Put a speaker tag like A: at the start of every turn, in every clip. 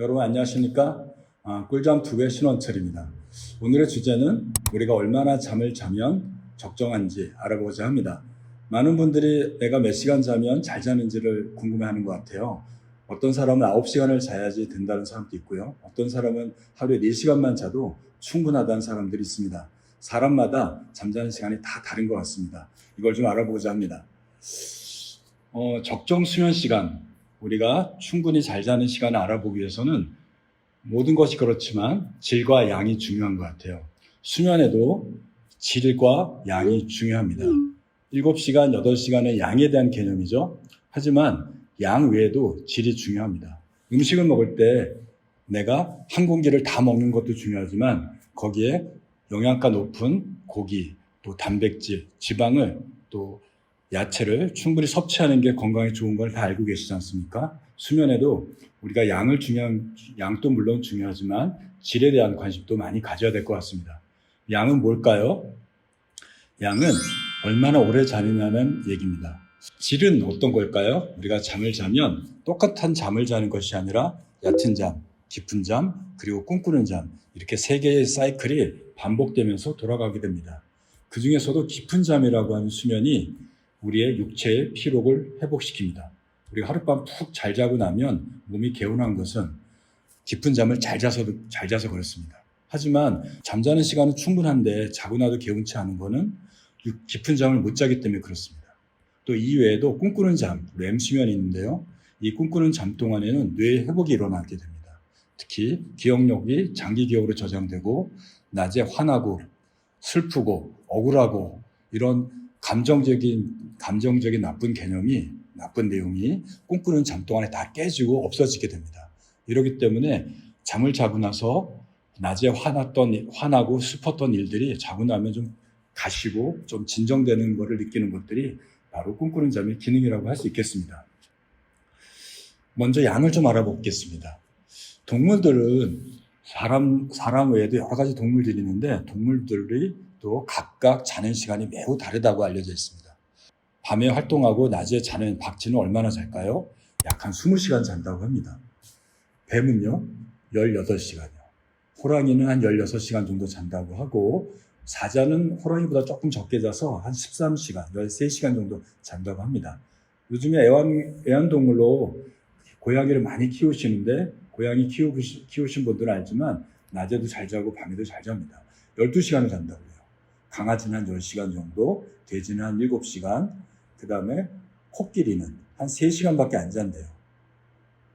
A: 여러분 안녕하십니까? 아, 꿀잠 투의 신원철입니다. 오늘의 주제는 우리가 얼마나 잠을 자면 적정한지 알아보고자 합니다. 많은 분들이 내가 몇 시간 자면 잘 자는지를 궁금해하는 것 같아요. 어떤 사람은 9시간을 자야지 된다는 사람도 있고요. 어떤 사람은 하루에 4시간만 자도 충분하다는 사람들이 있습니다. 사람마다 잠자는 시간이 다 다른 것 같습니다. 이걸 좀 알아보고자 합니다. 어, 적정 수면 시간, 우리가 충분히 잘 자는 시간을 알아보기 위해서는 모든 것이 그렇지만 질과 양이 중요한 것 같아요. 수면에도 질과 양이 중요합니다. 7시간, 8시간은 양에 대한 개념이죠. 하지만 양 외에도 질이 중요합니다. 음식을 먹을 때 내가 한 공기를 다 먹는 것도 중요하지만 거기에 영양가 높은 고기, 또 단백질, 지방을 또 야채를 충분히 섭취하는 게 건강에 좋은 걸 다 알고 계시지 않습니까? 수면에도 우리가 양을 중요한, 양도 물론 중요하지만 질에 대한 관심도 많이 가져야 될 것 같습니다. 양은 뭘까요? 양은 얼마나 오래 자느냐는 얘기입니다. 질은 어떤 걸까요? 우리가 잠을 자면 똑같은 잠을 자는 것이 아니라 얕은 잠, 깊은 잠, 그리고 꿈꾸는 잠, 이렇게 세 개의 사이클이 반복되면서 돌아가게 됩니다. 그 중에서도 깊은 잠이라고 하는 수면이 우리의 육체의 피로를 회복시킵니다. 우리가 하룻밤 푹 잘 자고 나면 몸이 개운한 것은 깊은 잠을 잘 자서 잘 자서 그렇습니다. 하지만 잠자는 시간은 충분한데 자고 나도 개운치 않은 육- 깊은 잠을 못 자기 때문에 그렇습니다. 또 이외에도 꿈꾸는 잠, 렘 수면이 있는데요. 이 꿈꾸는 잠 동안에는 뇌 회복이 일어나게 됩니다. 특히 기억력이 장기 기억으로 저장되고 낮에 화나고 슬프고 억울하고 이런 감정적인 감정적인 나쁜 개념이 나쁜 내용이 꿈꾸는 잠 동안에 다 깨지고 없어지게 됩니다. 이러기 때문에 잠을 자고 나서 낮에 화났던 화나고 슬펐던 일들이 자고 나면 좀 가시고 좀 진정되는 것을 느끼는 것들이 바로 꿈꾸는 잠의 기능이라고 할 수 있겠습니다. 먼저 양을 좀 알아보겠습니다. 동물들은 사람, 사람 외에도 여러 가지 동물들이 있는데 동물들이 또 각각 자는 시간이 매우 다르다고 알려져 있습니다. 밤에 활동하고 낮에 자는 박쥐는 얼마나 잘까요? 약 한 20시간 잔다고 합니다. 뱀은요, 18시간이요. 호랑이는 한 16시간 정도 잔다고 하고, 사자는 호랑이보다 조금 적게 자서 한 13시간, 13시간 정도 잔다고 합니다. 요즘에 애완, 애완동물로 고양이를 많이 키우시는데, 고양이 키우, 키우신 분들은 알지만, 낮에도 잘 자고 밤에도 잘 잡니다. 12시간을 잔다고 해요. 강아지는 한 10시간 정도, 돼지는 한 7시간, 그 다음에 코끼리는 한 3시간밖에 안 잔대요.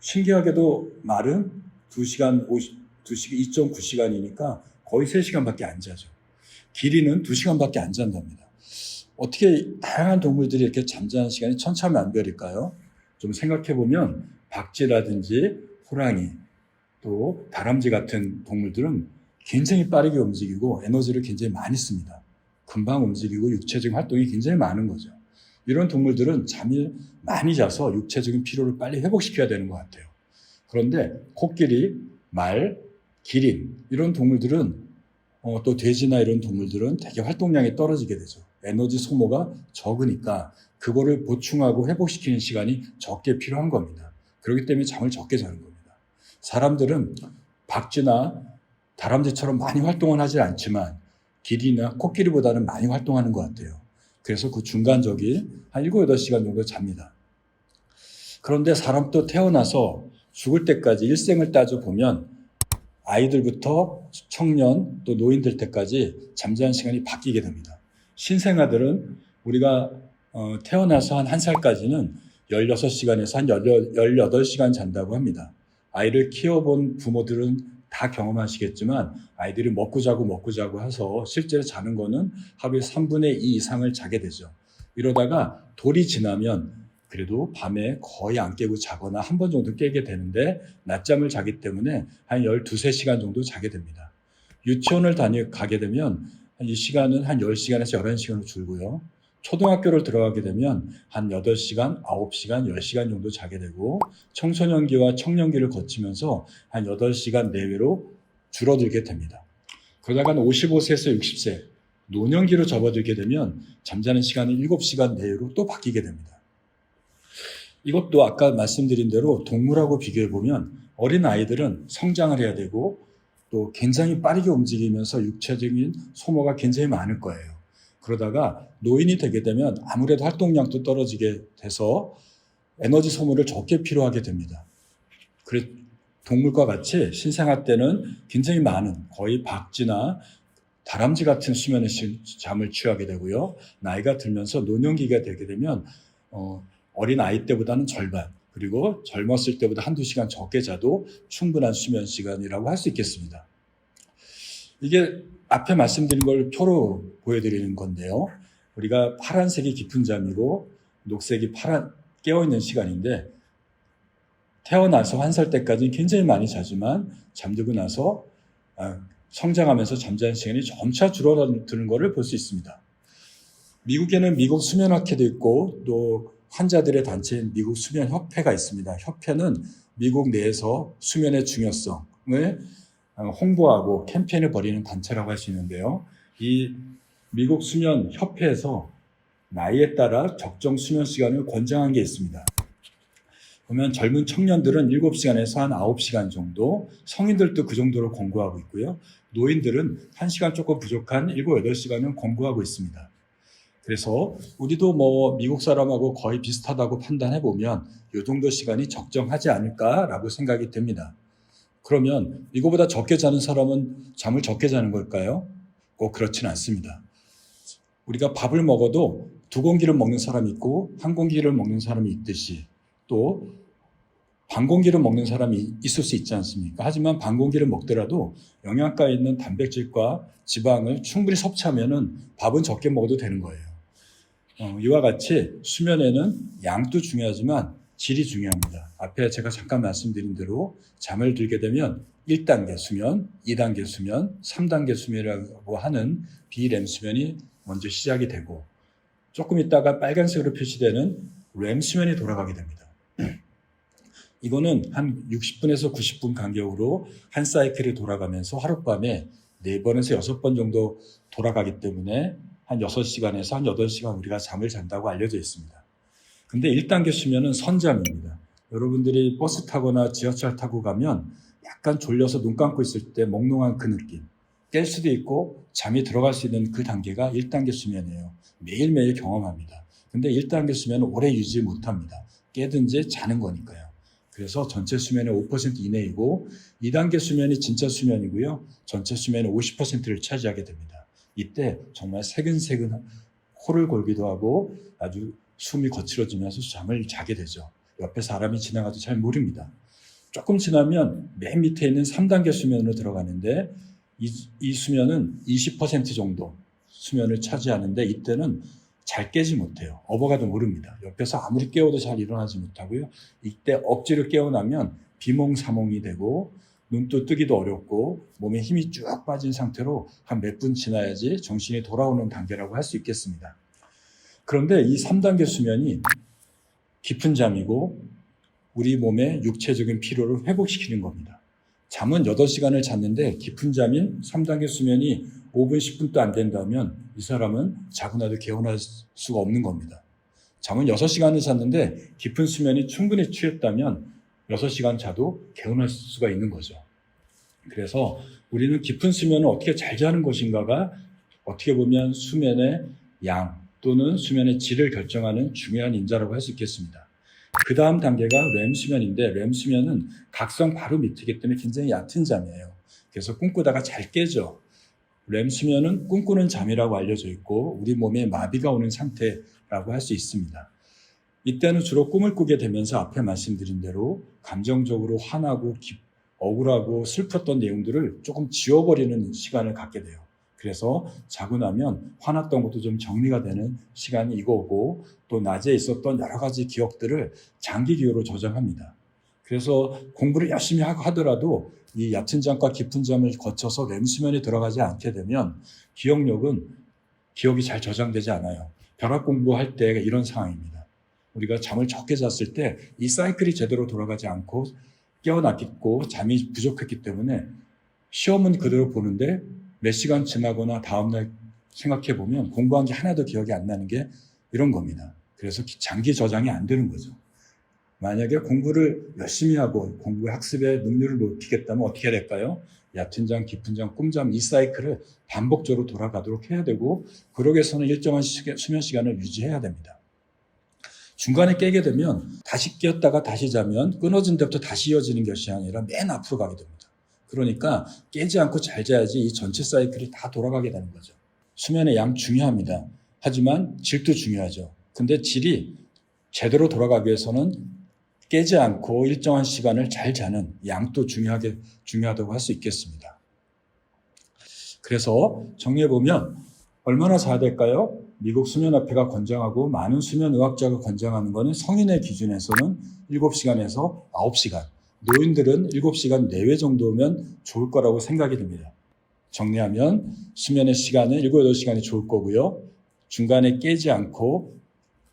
A: 신기하게도 말은 2시간 50, 2시간 2.9시간이니까 거의 3시간밖에 안 자죠. 기린은 2시간밖에 안 잔답니다. 어떻게 다양한 동물들이 이렇게 잠자는 시간이 천차만별일까요? 좀 생각해 보면 박쥐라든지 호랑이 또 다람쥐 같은 동물들은 굉장히 빠르게 움직이고 에너지를 굉장히 많이 씁니다. 금방 움직이고 육체적인 활동이 굉장히 많은 거죠. 이런 동물들은 잠이 많이 자서 육체적인 피로를 빨리 회복시켜야 되는 것 같아요. 그런데 코끼리, 말, 기린 이런 동물들은 어, 또 돼지나 이런 동물들은 되게 활동량이 떨어지게 되죠. 에너지 소모가 적으니까 그거를 보충하고 회복시키는 시간이 적게 필요한 겁니다. 그렇기 때문에 잠을 적게 자는 겁니다. 사람들은 박쥐나 다람쥐처럼 많이 활동은 하지 않지만 길이나 코끼리보다는 많이 활동하는 것 같아요. 그래서 그 중간적이 한 7, 8시간 정도 잡니다. 그런데 사람도 태어나서 죽을 때까지 일생을 따져 보면 아이들부터 청년 또 노인들 때까지 잠자는 시간이 바뀌게 됩니다. 신생아들은 우리가 어, 태어나서 한한 살까지는 16시간에서 한 18시간 잔다고 합니다. 아이를 키워본 부모들은 다 경험하시겠지만 아이들이 먹고 자고 먹고 자고 해서 실제로 자는 거는 하루에 3분의 2 이상을 자게 되죠. 이러다가 돌이 지나면 그래도 밤에 거의 안 깨고 자거나 한 번 정도 깨게 되는데 낮잠을 자기 때문에 한 12, 3시간 정도 자게 됩니다. 유치원을 다니 가게 되면 이 시간은 한 10시간에서 11시간으로 줄고요. 초등학교를 들어가게 되면 한 8시간, 9시간, 10시간 정도 자게 되고 청소년기와 청년기를 거치면서 한 8시간 내외로 줄어들게 됩니다. 그러다가 55세에서 60세, 노년기로 접어들게 되면 잠자는 시간이 7시간 내외로 또 바뀌게 됩니다. 이것도 아까 말씀드린 대로 동물하고 비교해 보면 어린 아이들은 성장을 해야 되고 또 굉장히 빠르게 움직이면서 육체적인 소모가 굉장히 많을 거예요. 그러다가 노인이 되게 되면 아무래도 활동량도 떨어지게 돼서 에너지 소모를 적게 필요하게 됩니다. 그래 동물과 같이 신생아 때는 굉장히 많은 거의 박쥐나 다람쥐 같은 수면의 시- 잠을 취하게 되고요. 나이가 들면서 노년기가 되게 되면 어, 어린 아이 때보다는 절반 그리고 젊었을 때보다 한두 시간 적게 자도 충분한 수면 시간이라고 할 수 있겠습니다. 이게 앞에 말씀드린 걸 표로 보여드리는 건데요. 우리가 파란색이 깊은 잠이고 녹색이 파란 깨어있는 시간인데 태어나서 한 살 때까지는 굉장히 많이 자지만 잠들고 나서 아, 성장하면서 잠자는 시간이 점차 줄어드는 것을 볼 수 있습니다. 미국에는 미국 수면학회도 있고 또 환자들의 단체인 미국 수면협회가 있습니다. 협회는 미국 내에서 수면의 중요성을 어, 홍보하고 캠페인을 벌이는 단체라고 할 수 있는데요. 이 미국 수면 협회에서 나이에 따라 적정 수면 시간을 권장한 게 있습니다. 보면 젊은 청년들은 7시간에서 한 9시간 정도, 성인들도 그 정도로 권고하고 있고요. 노인들은 1시간 조금 부족한 7, 8시간은 권고하고 있습니다. 그래서 우리도 뭐 미국 사람하고 거의 비슷하다고 판단해 보면 이 정도 시간이 적정하지 않을까라고 생각이 됩니다. 그러면 이거보다 적게 자는 사람은 잠을 적게 자는 걸까요? 꼭 그렇진 않습니다. 우리가 밥을 먹어도 두 공기를 먹는 사람이 있고 한 공기를 먹는 사람이 있듯이 또 반 공기를 먹는 사람이 있을 수 있지 않습니까? 하지만 반 공기를 먹더라도 영양가 있는 단백질과 지방을 충분히 섭취하면은 밥은 적게 먹어도 되는 거예요. 어, 이와 같이 수면에는 양도 중요하지만 질이 중요합니다. 앞에 제가 잠깐 말씀드린 대로 잠을 들게 되면 1단계 수면, 2단계 수면, 3단계 수면이라고 하는 비렘 수면이 먼저 시작이 되고 조금 있다가 빨간색으로 표시되는 렘 수면이 돌아가게 됩니다. 이거는 한 60분에서 90분 간격으로 한 사이클이 돌아가면서 하룻밤에 4번에서 6번 정도 돌아가기 때문에 한 6시간에서 한 8시간 우리가 잠을 잔다고 알려져 있습니다. 근데 1단계 수면은 선잠입니다. 여러분들이 버스 타거나 지하철 타고 가면 약간 졸려서 눈 감고 있을 때 몽롱한 그 느낌. 깰 수도 있고 잠이 들어갈 수 있는 그 단계가 1단계 수면이에요. 매일매일 경험합니다. 근데 1단계 수면은 오래 유지 못합니다. 깨든지 자는 거니까요. 그래서 전체 수면의 5% 이내이고 2단계 수면이 진짜 수면이고요. 전체 수면의 50%를 차지하게 됩니다. 이때 정말 새근새근 코를 골기도 하고 아주 숨이 거칠어지면서 잠을 자게 되죠. 옆에 사람이 지나가도 잘 모릅니다. 조금 지나면 맨 밑에 있는 3단계 수면으로 들어가는데 이, 이 수면은 20% 정도 수면을 차지하는데 이때는 잘 깨지 못해요. 어버가도 모릅니다. 옆에서 아무리 깨워도 잘 일어나지 못하고요. 이때 억지로 깨어나면 비몽사몽이 되고 눈도 뜨기도 어렵고 몸에 힘이 쭉 빠진 상태로 한 몇 분 지나야지 정신이 돌아오는 단계라고 할 수 있겠습니다. 그런데 이 3단계 수면이 깊은 잠이고 우리 몸의 육체적인 피로를 회복시키는 겁니다. 잠은 8시간을 잤는데 깊은 잠인 3단계 수면이 5분, 10분도 안 된다면 이 사람은 자고 나도 개운할 수가 없는 겁니다. 잠은 6시간을 잤는데 깊은 수면이 충분히 취했다면 6시간 자도 개운할 수가 있는 거죠. 그래서 우리는 깊은 수면을 어떻게 잘 자는 것인가가 어떻게 보면 수면의 양 또는 수면의 질을 결정하는 중요한 인자라고 할 수 있겠습니다. 그 다음 단계가 렘 수면인데 렘 수면은 각성 바로 밑이기 때문에 굉장히 얕은 잠이에요. 그래서 꿈꾸다가 잘 깨죠. 렘 수면은 꿈꾸는 잠이라고 알려져 있고 우리 몸에 마비가 오는 상태라고 할 수 있습니다. 이때는 주로 꿈을 꾸게 되면서 앞에 말씀드린 대로 감정적으로 화나고 기, 억울하고 슬펐던 내용들을 조금 지워버리는 시간을 갖게 돼요. 그래서 자고 나면 화났던 것도 좀 정리가 되는 시간이 이거고 또 낮에 있었던 여러 가지 기억들을 장기 기호로 저장합니다. 그래서 공부를 열심히 하더라도 이 얕은 잠과 깊은 잠을 거쳐서 렘 수면에 들어가지 않게 되면 기억력은 기억이 잘 저장되지 않아요. 벼락 공부할 때 이런 상황입니다. 우리가 잠을 적게 잤을 때 이 사이클이 제대로 돌아가지 않고 깨어났고 잠이 부족했기 때문에 시험은 그대로 보는데 몇 시간 지나거나 다음날 생각해 보면 공부한 게 하나도 기억이 안 나는 게 이런 겁니다. 그래서 장기 저장이 안 되는 거죠. 만약에 공부를 열심히 하고 공부 학습에 능률을 높이겠다면 어떻게 해야 될까요? 얕은 잠, 깊은 잠, 꿈잠 이 사이클을 반복적으로 돌아가도록 해야 되고 그러기 위해서는 일정한 시간- 수면 시간을 유지해야 됩니다. 중간에 깨게 되면 다시 깨었다가 다시 자면 끊어진 데부터 다시 이어지는 것이 아니라 맨 앞으로 가게 됩니다. 그러니까 깨지 않고 잘 자야지 이 전체 사이클이 다 돌아가게 되는 거죠. 수면의 양 중요합니다. 하지만 질도 중요하죠. 근데 질이 제대로 돌아가기 위해서는 깨지 않고 일정한 시간을 잘 자는 양도 중요하게 중요하다고 할 수 있겠습니다. 그래서 정리해 보면 얼마나 자야 될까요? 미국 수면협회가 권장하고 많은 수면 의학자가 권장하는 것은 성인의 기준에서는 7시간에서 9시간, 노인들은 7시간 내외 정도면 좋을 거라고 생각이 듭니다. 정리하면 수면의 시간은 7, 8시간이 좋을 거고요. 중간에 깨지 않고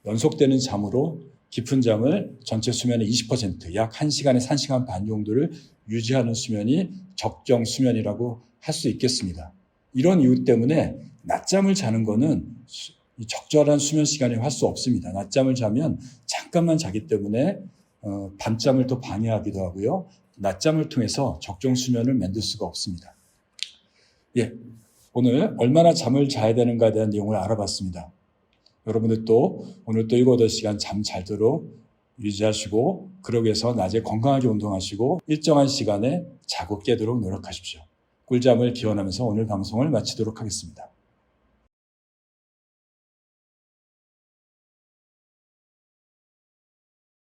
A: 연속되는 잠으로 깊은 잠을 전체 수면의 20%, 약 1시간에서 1시간 반 정도를 유지하는 수면이 적정 수면이라고 할 수 있겠습니다. 이런 이유 때문에 낮잠을 자는 거는 적절한 수면 시간에 할수 없습니다. 낮잠을 자면 잠깐만 자기 때문에 어, 밤잠을 또 방해하기도 하고요. 낮잠을 통해서 적정 수면을 만들 수가 없습니다. 예, 오늘 얼마나 잠을 자야 되는가에 대한 내용을 알아봤습니다. 여러분들 또 오늘 또 7, 8시간 잠 잘 도록 유지하시고 그러기 위해서 낮에 건강하게 운동하시고 일정한 시간에 자고 깨도록 노력하십시오. 꿀잠을 기원하면서 오늘 방송을 마치도록 하겠습니다.